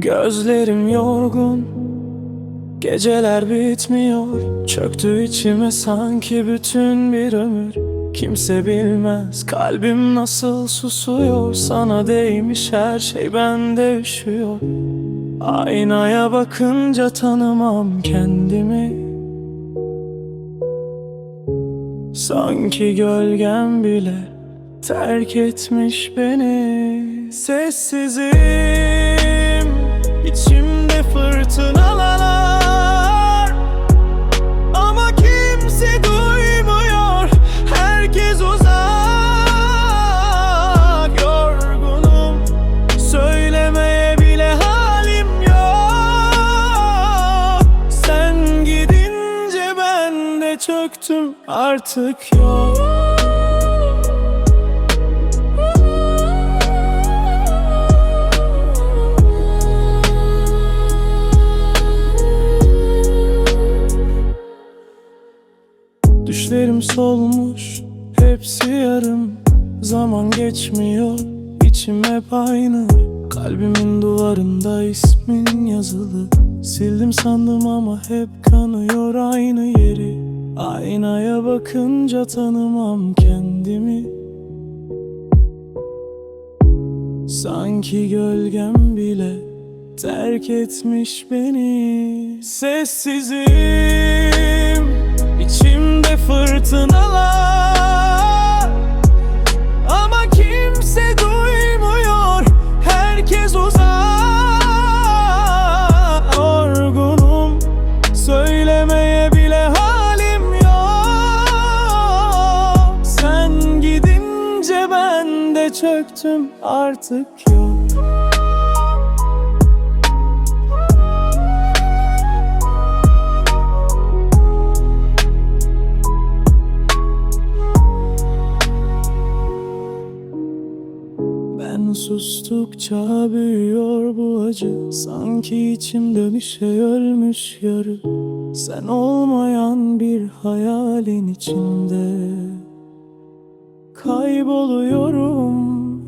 Gözlerim yorgun Geceler bitmiyor. Çöktü içime sanki bütün bir ömür. Kimse bilmez kalbim nasıl susuyor. Sana değmiş her şey bende üşüyor. Aynaya bakınca tanımam kendimi. Sanki gölgem bile terk etmiş beni. Sessizim çöktüm artık yok. Düşlerim solmuş, hepsi yarım. Zaman geçmiyor, içim hep aynı. Kalbimin duvarında ismin yazılı. Sildim sandım ama hep kanıyor aynı yeri Aynaya bakınca tanımam kendimi. Sanki gölgem bile terk etmiş beni. Sessizim içimde fırtınalar çöktüm artık yok. Ben sustukça büyüyor bu acı. Sanki içimde bir şey ölmüş yarı. Sen olmayan bir hayalin içinde Kayboluyorum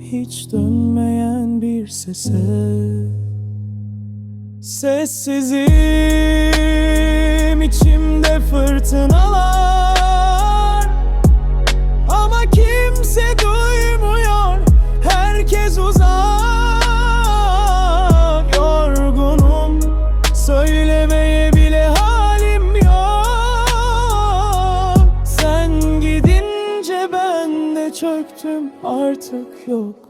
hiç dönmeyen bir sese. Sessizim içimde fırtınalar çöktüm artık yok